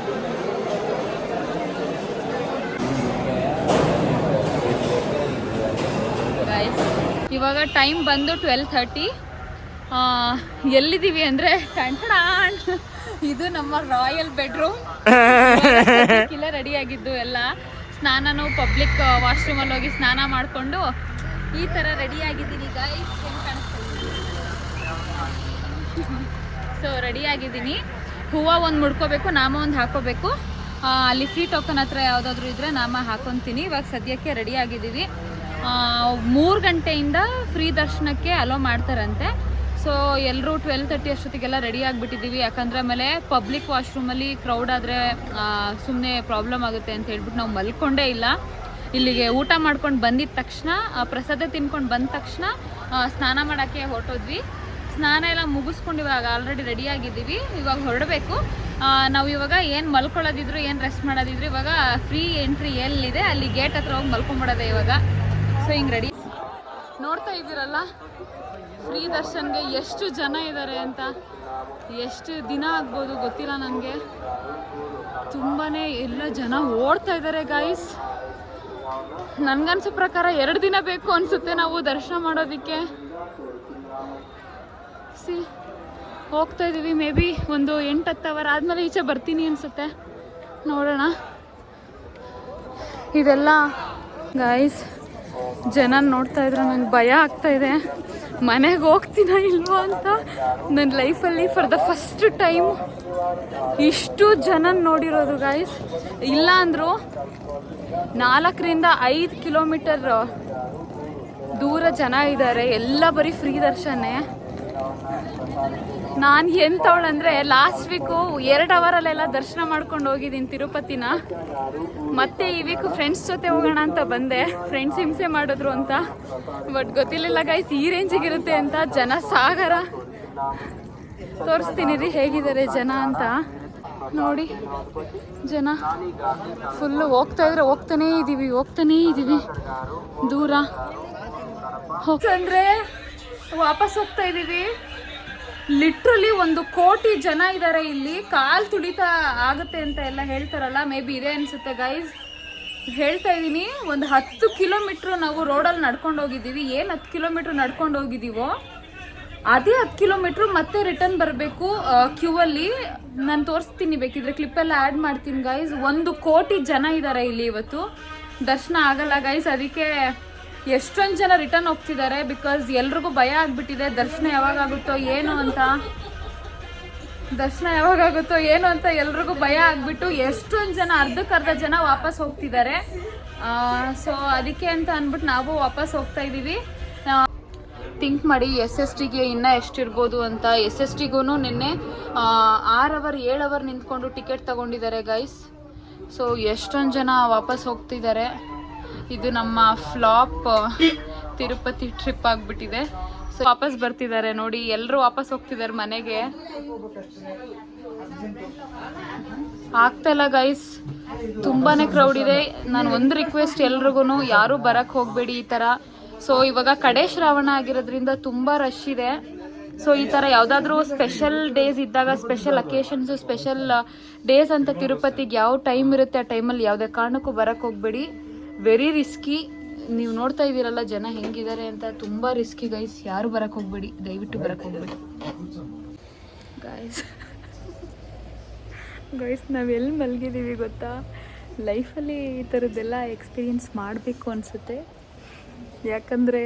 ಇವಾಗ ಟೈಮ್ ಬಂದು ಟ್ವೆಲ್ ಥರ್ಟಿ ಎಲ್ಲಿದ್ದೀವಿ ಅಂದರೆ ಇದು ನಮ್ಮ ರಾಯಲ್ ಬೆಡ್ರೂಮ್ ಇಲ್ಲ ರೆಡಿ ಆಗಿದ್ದು ಎಲ್ಲ. ಸ್ನಾನನು ಪಬ್ಲಿಕ್ ವಾಶ್ರೂಮಲ್ಲಿ ಹೋಗಿ ಸ್ನಾನ ಮಾಡಿಕೊಂಡು ಈ ಥರ ರೆಡಿ ಆಗಿದ್ದೀನಿ ಗೈಸ್ ಹೆಂಗೆ ಕಾಣಿಸ್ತಾ ಸೊ ರೆಡಿ ಆಗಿದ್ದೀನಿ. ಹೂವು ಒಂದು ಮುಡ್ಕೋಬೇಕು, ನಾಮ ಒಂದು ಹಾಕೋಬೇಕು. ಅಲ್ಲಿ ಫ್ರೀ ಟೋಕನ್ ಹತ್ರ ಯಾವುದಾದ್ರೂ ಇದ್ದರೆ ನಾಮ ಹಾಕೊತೀನಿ. ಇವಾಗ ಸದ್ಯಕ್ಕೆ ರೆಡಿ ಆಗಿದ್ದೀವಿ. ಮೂರು ಗಂಟೆಯಿಂದ ಫ್ರೀ ದರ್ಶನಕ್ಕೆ ಅಲೋ ಮಾಡ್ತಾರಂತೆ. ಸೊ ಎಲ್ಲರೂ ಟ್ವೆಲ್ ತರ್ಟಿ ಅಷ್ಟೊತ್ತಿಗೆಲ್ಲ ರೆಡಿ ಆಗಿಬಿಟ್ಟಿದ್ದೀವಿ. ಯಾಕಂದರೆ ಆಮೇಲೆ ಪಬ್ಲಿಕ್ ವಾಶ್ರೂಮಲ್ಲಿ ಕ್ರೌಡ್ ಆದರೆ ಸುಮ್ಮನೆ ಪ್ರಾಬ್ಲಮ್ ಆಗುತ್ತೆ ಅಂತ ಹೇಳ್ಬಿಟ್ಟು ನಾವು ಮಲ್ಕೊಂಡೇ ಇಲ್ಲ. ಇಲ್ಲಿಗೆ ಊಟ ಮಾಡ್ಕೊಂಡು ಬಂದಿದ್ದ ತಕ್ಷಣ ಪ್ರಸಾದ ತಿನ್ಕೊಂಡು ಬಂದ ತಕ್ಷಣ ಸ್ನಾನ ಮಾಡೋಕ್ಕೆ ಹೊರಟೋದ್ವಿ. ಸ್ನಾನ ಎಲ್ಲ ಮುಗಿಸ್ಕೊಂಡು ಇವಾಗ ಆಲ್ರೆಡಿ ರೆಡಿ ಆಗಿದ್ದೀವಿ. ಇವಾಗ ಹೊರಡಬೇಕು. ನಾವು ಇವಾಗ ಏನು ಮಲ್ಕೊಳ್ಳೋದಿದ್ರು, ಏನು ರೆಸ್ಟ್ ಮಾಡೋದಿದ್ರು, ಇವಾಗ ಫ್ರೀ ಎಂಟ್ರಿ ಎಲ್ಲಿದೆ, ಅಲ್ಲಿ ಗೇಟ್ ಹತ್ರ ಹೋಗಿ ಮಲ್ಕೊಂಬಿಡೋದೆ ಇವಾಗ. ಸೊ ಹಿಂಗೆ ರೆಡಿ ನೋಡ್ತಾ ಇದ್ದೀರಲ್ಲ ಫ್ರೀ ದರ್ಶನ್ಗೆ ಎಷ್ಟು ಜನ ಇದ್ದಾರೆ ಅಂತ. ಎಷ್ಟು ದಿನ ಆಗ್ಬೋದು ಗೊತ್ತಿಲ್ಲ ನನಗೆ. ತುಂಬಾ ಎಲ್ಲ ಜನ ಓಡ್ತಾ ಇದ್ದಾರೆ ಗೈಸ್ ನನ್ಗನ್ಸೋ ಪ್ರಕಾರ ಎರಡು ದಿನ ಬೇಕು ಅನ್ಸುತ್ತೆ ನಾವು ದರ್ಶನ ಮಾಡೋದಕ್ಕೆ. ಸಿ, ಹೋಗ್ತಾ ಇದೀವಿ, ಮೇ ಬಿ ಒಂದು ಎಂಟು ಹತ್ತು ಅವರ್ ಆದಮೇಲೆ ಈಚೆ ಬರ್ತೀನಿ ಅನ್ಸುತ್ತೆ. ನೋಡೋಣ. ಇದೆಲ್ಲ ಗಾಯ್ಸ್ ಜನ ನೋಡ್ತಾ ಇದ್ರೆ ನಂಗೆ ಭಯ ಆಗ್ತಾ ಇದೆ. ಮನೆಗೆ ಹೋಗ್ತೀನ ಇಲ್ವಾ ಅಂತ ನನ್ನ ಲೈಫಲ್ಲಿ ಫಾರ್ ದ ಫಸ್ಟ್ ಟೈಮ್ ಇಷ್ಟು ಜನ ನೋಡಿರೋದು ಗಾಯ್ಸ್ ಇಲ್ಲ ಅಂದ್ರು ನಾಲ್ಕರಿಂದ ಐದು ಕಿಲೋಮೀಟರ್ ದೂರ ಜನ ಇದ್ದಾರೆ ಎಲ್ಲ ಬರೀ ಫ್ರೀ ದರ್ಶನೇ. ನಾನು ಎಂಥವಳಂದರೆ ಲಾಸ್ಟ್ ವೀಕು ಎರಡು ಅವರಲ್ಲೆಲ್ಲ ದರ್ಶನ ಮಾಡ್ಕೊಂಡು ಹೋಗಿದ್ದೀನಿ ತಿರುಪತಿನ. ಮತ್ತೆ ಈ ವೀಕು ಫ್ರೆಂಡ್ಸ್ ಜೊತೆ ಹೋಗೋಣ ಅಂತ ಬಂದೆ. ಫ್ರೆಂಡ್ಸ್ ಹಿಂಸೆ ಮಾಡಿದ್ರು ಅಂತ. ಬಟ್ ಗೊತ್ತಿರಲಿಲ್ಲ ಗೈಸ್ ಈ ರೇಂಜಿಗಿರುತ್ತೆ ಅಂತ. ಜನ ಸಾಗರ. ತೋರಿಸ್ತೀನಿ ರೀ ಹೇಗಿದ್ದಾರೆ ಜನ ಅಂತ. ನೋಡಿ, ಜನ ಫುಲ್ಲು ಹೋಗ್ತಾ ಇದ್ರೆ ಹೋಗ್ತಾನೇ ಇದ್ದೀವಿ ಹೋಗ್ತಾನೇ ಇದ್ದೀವಿ ದೂರ. ಅಂದ್ರೆ ವಾಪಸ್ ಹೋಗ್ತಾ ಇದ್ದೀವಿ ಲಿಟ್ರಲಿ ಒಂದು ಕೋಟಿ ಜನ ಇದ್ದಾರೆ ಇಲ್ಲಿ. ಕಾಲ್ ತುಳಿತ ಆಗುತ್ತೆ ಅಂತ ಎಲ್ಲ ಹೇಳ್ತಾರಲ್ಲ ಮೇ ಬಿ ಇದೆ ಅನ್ಸುತ್ತೆ ಗೈಸ್ ಹೇಳ್ತಾ ಇದ್ದೀನಿ ಒಂದು ಹತ್ತು ಕಿಲೋಮೀಟ್ರ್ ನಾವು ರೋಡಲ್ಲಿ ನಡ್ಕೊಂಡು ಹೋಗಿದ್ದೀವಿ. ಏನು ಹತ್ತು ಕಿಲೋಮೀಟ್ರ್ ನಡ್ಕೊಂಡು ಹೋಗಿದ್ದೀವೋ? ಅದೇ ಹತ್ತು ಕಿಲೋಮೀಟ್ರ್ ಮತ್ತೆ ರಿಟರ್ನ್ ಬರಬೇಕು ಕ್ಯೂ ಅಲ್ಲಿ. ನಾನು ತೋರಿಸ್ತೀನಿ ಬೇಕಿದ್ರೆ ಕ್ಲಿಪ್ಪೆಲ್ಲ ಆ್ಯಡ್ ಮಾಡ್ತೀನಿ ಗೈಸ್ ಒಂದು ಕೋಟಿ ಜನ ಇದ್ದಾರೆ ಇಲ್ಲಿ ಇವತ್ತು. ದರ್ಶನ ಆಗಲ್ಲ ಗೈಸ್ ಅದಕ್ಕೆ ಎಷ್ಟೊಂದು ಜನ ರಿಟರ್ನ್ ಹೋಗ್ತಿದ್ದಾರೆ ಬಿಕಾಸ್ ಎಲ್ರಿಗೂ ಭಯ ಆಗಿಬಿಟ್ಟಿದೆ. ದರ್ಶನ ಯಾವಾಗ ಆಗುತ್ತೋ ಏನು ಅಂತ. ದರ್ಶನ ಯಾವಾಗ ಆಗುತ್ತೋ ಏನು ಅಂತ ಎಲ್ರಿಗೂ ಭಯ ಆಗಿಬಿಟ್ಟು ಎಷ್ಟೊಂದು ಜನ ಅರ್ಧಕ್ಕರ್ಧ ಜನ ವಾಪಸ್ ಹೋಗ್ತಿದ್ದಾರೆ. ಸೊ ಅದಕ್ಕೆ ಅಂತ ಅಂದ್ಬಿಟ್ಟು ನಾವು ವಾಪಸ್ ಹೋಗ್ತಾ ಇದ್ದೀವಿ. ಥಿಂಕ್ ಮಾಡಿ ಎಸ್ ಎಸ್ ಟಿಗೆ ಇನ್ನೂ ಎಷ್ಟಿರ್ಬೋದು ಅಂತ. ಎಸ್ ಎಸ್ ಟಿಗೂ ನಿನ್ನೆ ಆರು ಅವರ್, ಏಳು ಅವರ್ ನಿಂತ್ಕೊಂಡು ಟಿಕೆಟ್ ತಗೊಂಡಿದ್ದಾರೆ ಗೈಸ್ ಸೊ ಎಷ್ಟೊಂದು ಜನ ವಾಪಸ್ ಹೋಗ್ತಿದ್ದಾರೆ. ಇದು ನಮ್ಮ ಫ್ಲಾಪ್ ತಿರುಪತಿ ಟ್ರಿಪ್ ಆಗಿಬಿಟ್ಟಿದೆ. ಸೊ ವಾಪಸ್ ಬರ್ತಿದ್ದಾರೆ ನೋಡಿ. ಎಲ್ಲರೂ ವಾಪಸ್ ಹೋಗ್ತಿದ್ದಾರೆ ಮನೆಗೆ. ಆಗ್ತಲ್ಲ ಗೈಸ್ ತುಂಬಾನೇ ಕ್ರೌಡ್ ಇದೆ. ನಾನು ಒಂದು ರಿಕ್ವೆಸ್ಟ್ ಎಲ್ರಿಗೂ ಯಾರೂ ಬರಕ್ಕೆ ಹೋಗಬೇಡಿ ಈ ಥರ ಸೊ ಇವಾಗ ಕಡೆ ಶ್ರಾವಣ ಆಗಿರೋದ್ರಿಂದ ತುಂಬ ರಶ್ ಇದೆ. ಸೊ ಈ ಥರ ಯಾವುದಾದ್ರೂ ಸ್ಪೆಷಲ್ ಡೇಸ್ ಇದ್ದಾಗ ಸ್ಪೆಷಲ್ ಅಕೇಶನ್ಸು ಸ್ಪೆಷಲ್ ಡೇಸ್ ಅಂತ ತಿರುಪತಿಗೆ ಯಾವ ಟೈಮ್ ಇರುತ್ತೆ ಆ ಟೈಮಲ್ಲಿ ಯಾವುದೇ ಕಾರಣಕ್ಕೂ ಬರಕ್ಕೆ ಹೋಗಬೇಡಿ. ವೆರಿ ರಿಸ್ಕಿ ನೀವು ನೋಡ್ತಾ ಇದ್ದೀರಲ್ಲ, ಜನ ಹೆಂಗಿದ್ದಾರೆ ಅಂತ ತುಂಬ ರಿಸ್ಕಿ ಗೈಸ್ ಯಾರು ಬರಕ್ಕೆ ಹೋಗಬೇಡಿ. ದಯವಿಟ್ಟು ಬರಕ್ಕೆ ಹೋಗ್ಬೇಡಿ. ಗಾಯ್ಸ್ ಗೈಸ್ ನಾವು ಎಲ್ಲಿ ಮಲಗಿದ್ದೀವಿ ಗೊತ್ತಾ? ಲೈಫಲ್ಲಿ ಈ ಥರದ್ದೆಲ್ಲ ಎಕ್ಸ್ಪೀರಿಯೆನ್ಸ್ ಮಾಡಬೇಕು ಅನಿಸುತ್ತೆ. ಯಾಕಂದರೆ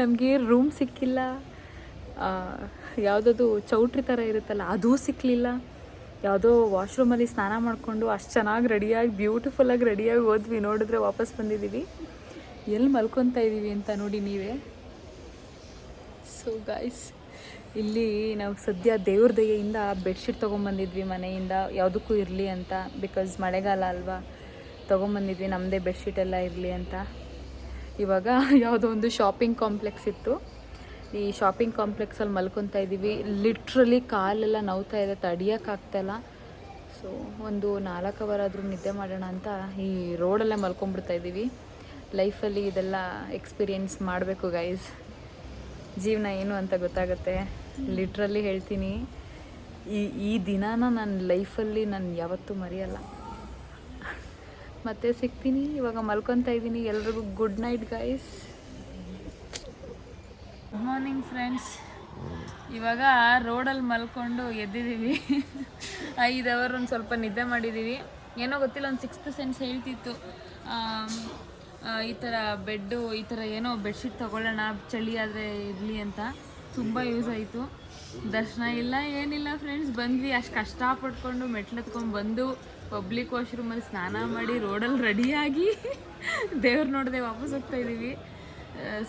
ನಮಗೆ ರೂಮ್ ಸಿಕ್ಕಿಲ್ಲ. ಯಾವುದದು ಚೌಟ್ರಿ ಥರ ಇರುತ್ತಲ್ಲ, ಅದೂ ಸಿಕ್ಕಲಿಲ್ಲ ಯಾವುದೋ ವಾಶ್ರೂಮಲ್ಲಿ ಸ್ನಾನ ಮಾಡಿಕೊಂಡು ಅಷ್ಟು ಚೆನ್ನಾಗಿ ರೆಡಿಯಾಗಿ ಬ್ಯೂಟಿಫುಲ್ಲಾಗಿ ರೆಡಿಯಾಗಿ ಹೋದ್ವಿ. ನೋಡಿದ್ರೆ ವಾಪಸ್ ಬಂದಿದ್ದೀವಿ ಎಲ್ಲಿ ಮಲ್ಕೊತಾ ಇದ್ದೀವಿ ಅಂತ ನೋಡಿ ನೀವೇ. ಸೊ ಗಾಯ್ಸ್ ಇಲ್ಲಿ ನಾವು ಸದ್ಯ ದೇವ್ರ ದಯೆಯಿಂದ ಬೆಡ್ಶೀಟ್ ತೊಗೊಂಬಂದಿದ್ವಿ ಮನೆಯಿಂದ. ಯಾವುದಕ್ಕೂ ಇರಲಿ ಅಂತ ಬಿಕಾಸ್ ಮಳೆಗಾಲ ಅಲ್ವಾ. ತೊಗೊಂಬಂದಿದ್ವಿ ನಮ್ಮದೇ ಬೆಡ್ಶೀಟ್ ಎಲ್ಲ ಇರಲಿ ಅಂತ. ಇವಾಗ ಯಾವುದೋ ಒಂದು ಶಾಪಿಂಗ್ ಕಾಂಪ್ಲೆಕ್ಸ್ ಇತ್ತು. ಈ ಶಾಪಿಂಗ್ ಕಾಂಪ್ಲೆಕ್ಸಲ್ಲಿ ಮಲ್ಕೊತಾ ಇದ್ದೀವಿ. ಲಿಟ್ರಲಿ ಕಾಲೆಲ್ಲ ನೋವ್ತಾ ಇದೆ ತಡಿಯೋಕ್ಕಾಗ್ತಾಯಿಲ್ಲ ಸೊ ಒಂದು ನಾಲ್ಕು ಅವರ್ ಆದರೂ ನಿದ್ದೆ ಮಾಡೋಣ ಅಂತ ಈ ರೋಡಲ್ಲೇ ಮಲ್ಕೊಂಡ್ಬಿಡ್ತಾ ಇದ್ದೀವಿ. ಲೈಫಲ್ಲಿ ಇದೆಲ್ಲ ಎಕ್ಸ್ಪೀರಿಯೆನ್ಸ್ ಮಾಡಬೇಕು ಗೈಸ್ ಜೀವನ ಏನು ಅಂತ ಗೊತ್ತಾಗುತ್ತೆ. ಲಿಟ್ರಲ್ಲಿ ಹೇಳ್ತೀನಿ. ಈ ಈ ದಿನಾನ ನನ್ನ ಲೈಫಲ್ಲಿ ನಾನು ಯಾವತ್ತೂ ಮರೆಯಲ್ಲ. ಮತ್ತೆ ಸಿಗ್ತೀನಿ. ಇವಾಗ ಮಲ್ಕೊತಾ ಇದ್ದೀನಿ. ಎಲ್ರಿಗೂ good night guys good morning friends ಇವಾಗ ರೋಡಲ್ಲಿ ಮಲ್ಕೊಂಡು ಎದ್ದಿದ್ದೀವಿ. ಐದು ಅವರ್ ಒಂದು ಸ್ವಲ್ಪ ನಿದ್ದೆ ಮಾಡಿದ್ದೀವಿ. ಏನೋ ಗೊತ್ತಿಲ್ಲ, ಒಂದು ಸಿಕ್ಸ್ತ್ ಸೆನ್ಸ್ ಹೇಳ್ತಿತ್ತು. ಈ ಥರ ಬೆಡ್ಡು ಈ ಥರ ಏನೋ ಬೆಡ್ಶೀಟ್ ತೊಗೊಳ್ಳೋಣ, ಚಳಿ ಆದರೆ ಇರಲಿ ಅಂತ. ತುಂಬ ಯೂಸ್ ಆಯಿತು. ದರ್ಶನ ಇಲ್ಲ, ಏನಿಲ್ಲ ಫ್ರೆಂಡ್ಸ್ ಬಂದ್ವಿ, ಅಷ್ಟು ಕಷ್ಟಪಟ್ಕೊಂಡು ಮೆಟ್ಲತ್ಕೊಂಡು ಬಂದು ಪಬ್ಲಿಕ್ ವಾಶ್ರೂಮಲ್ಲಿ ಸ್ನಾನ ಮಾಡಿ ರೋಡಲ್ಲಿ ರೆಡಿಯಾಗಿ ದೇವ್ರು ನೋಡದೆ ವಾಪಸ್ ಹೋಗ್ತಾ ಇದ್ದೀವಿ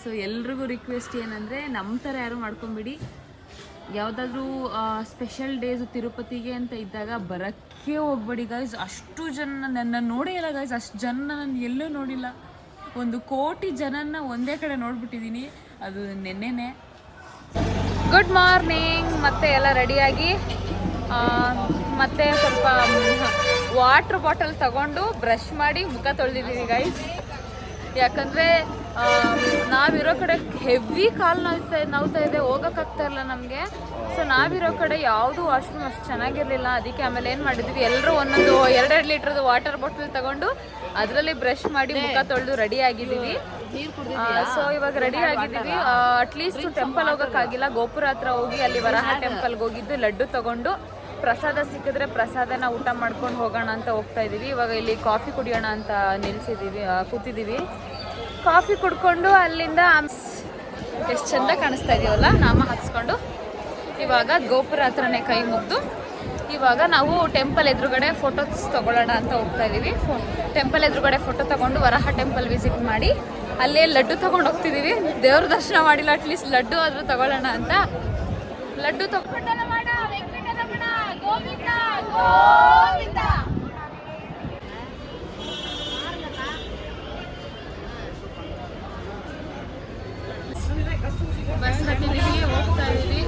ಸೊ ಎಲ್ರಿಗೂ ರಿಕ್ವೆಸ್ಟ್ ಏನಂದರೆ ನಮ್ಮ ಥರ ಯಾರು ಮಾಡ್ಕೊಂಬಿಡಿ. ಯಾವುದಾದ್ರೂ ಸ್ಪೆಷಲ್ ಡೇಸ್ ತಿರುಪತಿಗೆ ಅಂತ ಇದ್ದಾಗ ಬರೋಕ್ಕೆ ಹೋಗ್ಬೇಡಿ ಗೈಸ್ ಅಷ್ಟು ಜನ ನನ್ನ ನೋಡೇ ಇಲ್ಲ ಗೈಸ್ ಅಷ್ಟು ಜನ ನಾನು ಎಲ್ಲೂ ನೋಡಿಲ್ಲ. ಒಂದು ಕೋಟಿ ಜನನ ಒಂದೇ ಕಡೆ ನೋಡ್ಬಿಟ್ಟಿದ್ದೀನಿ ಅದು ನೆನ್ನೆನೆ. ಗುಡ್ ಮಾರ್ನಿಂಗ್ ಮತ್ತೆ ಎಲ್ಲ ರೆಡಿಯಾಗಿ ಮತ್ತೆ ಸ್ವಲ್ಪ ವಾಟ್ರ್ ಬಾಟಲ್ ತಗೊಂಡು ಬ್ರಷ್ ಮಾಡಿ ಮುಖ ತೊಳೆದಿದ್ದೀವಿ ಗೈಸ್ ಯಾಕಂದರೆ ನಾವಿರೋ ಕಡೆ ಹೆವಿ ಕಾಲು ನೋಯ್ತಾ ನೋವ್ತಾ ಇದೆ ಹೋಗೋಕ್ಕಾಗ್ತಾ ಇಲ್ಲ ನಮಗೆ. ಸೊ ನಾವಿರೋ ಕಡೆ ಯಾವುದು ವಾಶ್ರೂಮ್ ಅಷ್ಟು ಚೆನ್ನಾಗಿರಲಿಲ್ಲ. ಅದಕ್ಕೆ ಆಮೇಲೆ ಏನು ಮಾಡಿದ್ವಿ ಎಲ್ಲರೂ ಒಂದೊಂದು ಎರಡೆರಡು ಲೀಟ್ರದ್ದು ವಾಟರ್ ಬಾಟಲ್ ತಗೊಂಡು ಅದರಲ್ಲಿ ಬ್ರಷ್ ಮಾಡಿ ಮುಖ ತೊಳೆದು ರೆಡಿ ಆಗಿದ್ದೀವಿ ಸೊ ಇವಾಗ ರೆಡಿ ಆಗಿದ್ದೀವಿ. ಅಟ್ಲೀಸ್ಟ್ ಟೆಂಪಲ್ ಹೋಗೋಕ್ಕಾಗಿಲ್ಲ. ಗೋಪುರ ಹತ್ರ ಹೋಗಿ ಅಲ್ಲಿ ವರಾಹ ಟೆಂಪಲ್ಗೆ ಹೋಗಿದ್ದು ಲಡ್ಡು ತಗೊಂಡು. ಪ್ರಸಾದ ಸಿಕ್ಕಿದ್ರೆ ಪ್ರಸಾದನ ಊಟ ಮಾಡ್ಕೊಂಡು ಹೋಗೋಣ ಅಂತ ಹೋಗ್ತಾ ಇದೀವಿ. ಇವಾಗ ಇಲ್ಲಿ ಕಾಫಿ ಕುಡಿಯೋಣ ಅಂತ ನಿಲ್ಸಿದ್ದೀವಿ ಕೂತಿದ್ದೀವಿ ಕಾಫಿ ಕುಡ್ಕೊಂಡು ಅಲ್ಲಿಂದ ಎಷ್ಟು ಚಂದ ಕಾಣಿಸ್ತಾ ಇದೀವಲ್ಲ ನಾಮ ಹಾಕ್ಸ್ಕೊಂಡು. ಇವಾಗ ಗೋಪುರ ಹತ್ರನೇ ಕೈ ಮುಗ್ದು ಇವಾಗ ನಾವು ಟೆಂಪಲ್ ಎದುರುಗಡೆ ಫೋಟೋಸ್ ತಗೊಳ್ಳೋಣ ಅಂತ ಹೋಗ್ತಾ ಇದೀವಿ. ಫೋ ಟೆಂಪಲ್ ಎದುರುಗಡೆ ಫೋಟೋ ತಗೊಂಡು ವರಹ ಟೆಂಪಲ್ ವಿಸಿಟ್ ಮಾಡಿ ಅಲ್ಲೇ ಲಡ್ಡು ತಗೊಂಡು ಹೋಗ್ತಿದೀವಿ. ದೇವ್ರ ದರ್ಶನ ಮಾಡಿಲ್ಲ ಅಟ್ಲೀಸ್ಟ್ ಲಡ್ಡು ಆದರೂ ತಗೊಳ್ಳೋಣ ಅಂತ. ಲಡ್ಡು ತಗೊಂಡು ಬಸ್ ಹತ್ತಿದೀವಿ ಹೋಗ್ತಾ ಇದೀವಿ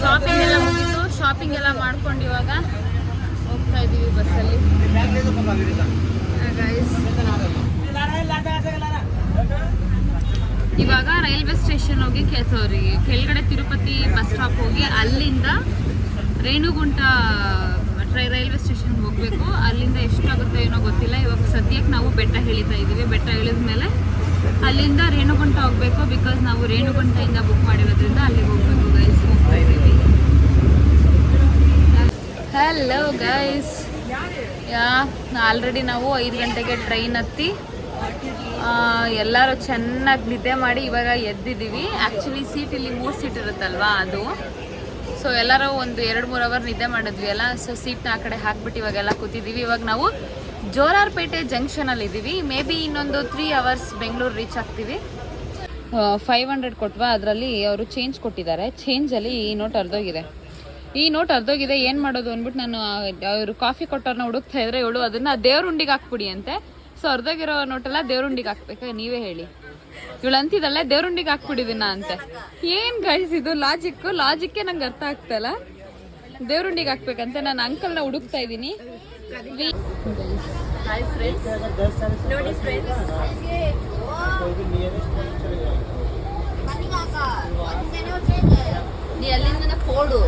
ಶಾಪಿಂಗ್ ಎಲ್ಲ ಮುಗಿತು. ಶಾಪಿಂಗ್ ಎಲ್ಲ ಮಾಡ್ಕೊಂಡು ಇವಾಗ ಹೋಗ್ತಾ ಇದೀವಿ ಬಸ್ಸಲ್ಲಿ ಗೈಸ್ ಇವಾಗ ರೈಲ್ವೆ ಸ್ಟೇಷನ್ ಹೋಗಿ ಸಾರಿ ಕೆಳಗಡೆ ತಿರುಪತಿ ಬಸ್ ಸ್ಟಾಪ್ ಹೋಗಿ ಅಲ್ಲಿಂದ ರೇಣುಗುಂಟ ರೈಲ್ವೆ ಸ್ಟೇಷನ್ ಹೋಗಬೇಕು. ಅಲ್ಲಿಂದ ಎಷ್ಟಾಗುತ್ತೋ ಏನೋ ಗೊತ್ತಿಲ್ಲ. ಇವಾಗ ಸದ್ಯಕ್ಕೆ ನಾವು ಬೆಟ್ಟ ಹೇಳಿತಾ ಇದ್ದೀವಿ. ಬೆಟ್ಟ ಇಳಿದ ಮೇಲೆ ಅಲ್ಲಿಂದ ರೇಣುಗುಂಟ ಹೋಗಬೇಕು ಬಿಕಾಸ್ ನಾವು ರೇಣುಗುಂಟದಿಂದ ಬುಕ್ ಮಾಡಿರೋದ್ರಿಂದ ಅಲ್ಲಿಗೆ ಹೋಗಬೇಕು ಗೈಸ್ ಹೋಗ್ತಾ ಇದ್ದೀವಿ. ಹಲೋ ಗೈಸ್ ಯಾ ಆಲ್ರೆಡಿ ನಾವು ಐದು ಗಂಟೆಗೆ ಟ್ರೈನ್ ಹತ್ತಿ ಎಲ್ಲರೂ ಚೆನ್ನಾಗಿ ನಿದ್ದೆ ಮಾಡಿ ಇವಾಗ ಎದ್ದಿದ್ದೀವಿ. ಆ್ಯಕ್ಚುಲಿ ಸೀಟ್ ಇಲ್ಲಿ ಮೂರು ಸೀಟ್ ಇರುತ್ತಲ್ವಾ ಅದು. ಸೊ ಎಲ್ಲರೂ ಒಂದು ಎರಡು ಮೂರು ಅವರ್ ನಿದ್ದೆ ಮಾಡಿದ್ವಿ ಅಲ್ಲ. ಸೊ ಸೀಟ್ನ ಆ ಕಡೆ ಹಾಕ್ಬಿಟ್ಟು ಇವಾಗೆಲ್ಲ ಕೂತಿದ್ದೀವಿ. ಇವಾಗ ನಾವು ಜೋರಾರ್ಪೇಟೆ ಜಂಕ್ಷನಲ್ಲಿ ಇದ್ದೀವಿ. ಮೇ ಬಿ ಇನ್ನೊಂದು ತ್ರೀ ಅವರ್ಸ್ ಬೆಂಗಳೂರು ರೀಚ್ ಆಗ್ತೀವಿ. ಫೈವ್ ಹಂಡ್ರೆಡ್ ಕೊಟ್ವಾ? ಅದರಲ್ಲಿ ಅವರು ಚೇಂಜ್ ಕೊಟ್ಟಿದ್ದಾರೆ. ಚೇಂಜಲ್ಲಿ ಈ ನೋಟ್ ಅರ್ಧೋಗಿದೆ. ಈ ನೋಟ್ ಅರ್ಧೋಗಿದೆ. ಏನು ಮಾಡೋದು ಅಂದ್ಬಿಟ್ಟು ನಾನು ಅವರು ಕಾಫಿ ಕೊಟ್ಟವ್ರನ್ನ ಹುಡುಕ್ತಾ ಇದ್ರೆ ಇವಳು ಅದನ್ನು ದೇವ್ರ ಉಂಡಿಗೆ ಹಾಕ್ಬಿಡಿ ಅಂತೆ. ಸೊ ಅರ್ಧಗಿರೋ ನೋಟೆಲ್ಲ ದೇವ್ರುಂಡಿಗೆ ಹಾಕ್ಬೇಕಾ ನೀವೇ ಹೇಳಿ. ಇವಳು ಅಂತಿದ್ದಾಳೆ ದೇವ್ರುಂಡಿಗೆ ಹಾಕ್ಬಿಡಿದಿನ ಅಂತೆ. ಏನ್ ಗೈಸ್ ಇದು? ಲಾಜಿಕ್ ಲಾಜಿಕ್ಕೇ ನಂಗೆ ಅರ್ಥ ಆಗ್ತಲ್ಲ ದೇವ್ರುಂಡಿಗೆ ಹಾಕ್ಬೇಕಂತ ನಾನು ಅಂಕಲ್ನ ಹುಡುಕ್ತಾ ಇದ್ದೀನಿ. ನೋಡಿ ಫ್ರೆಂಡ್ಸ್ ನೀ ಅಲ್ಲಿಂದ ಕೊಡು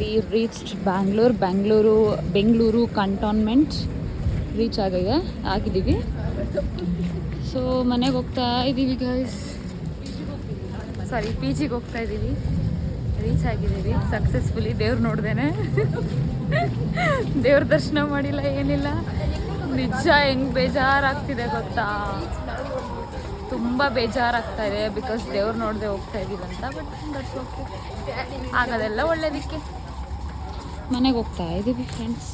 we reached Bangalore Bangalore Bengaluru Cantonment reach ಆಗಿದೆ ಆಗಿದ್ದೀವಿ. ಸೊ ಮನೆಗೆ ಹೋಗ್ತಾ ಇದ್ದೀವಿ ಗೈಸ್ ಸಾರಿ ಪಿ ಜಿಗೆ ಹೋಗ್ತಾ ಇದ್ದೀವಿ ರೀಚ್ ಆಗಿದ್ದೀವಿ. ಸಕ್ಸಸ್ಫುಲಿ ದೇವ್ರು ನೋಡ್ದೇನೆ. ದೇವ್ರ ದರ್ಶನ ಮಾಡಿಲ್ಲ, ಏನಿಲ್ಲ. ನಿಜ ಹೆಂಗ್ ಬೇಜಾರಾಗ್ತಿದೆ ಗೊತ್ತಾ? ತುಂಬ ಬೇಜಾರಾಗ್ತಾ ಇದೆ ಬಿಕಾಸ್ ದೇವ್ರು ನೋಡದೆ ಹೋಗ್ತಾ ಇದೀವಿ ಅಂತ ಬಟ್ ಓಕೆ ಆಗೋದೆಲ್ಲ ಒಳ್ಳೇದಕ್ಕೆ. ಮನೆಗೆ ಹೋಗ್ತಾ ಇದ್ದೀವಿ ಫ್ರೆಂಡ್ಸ್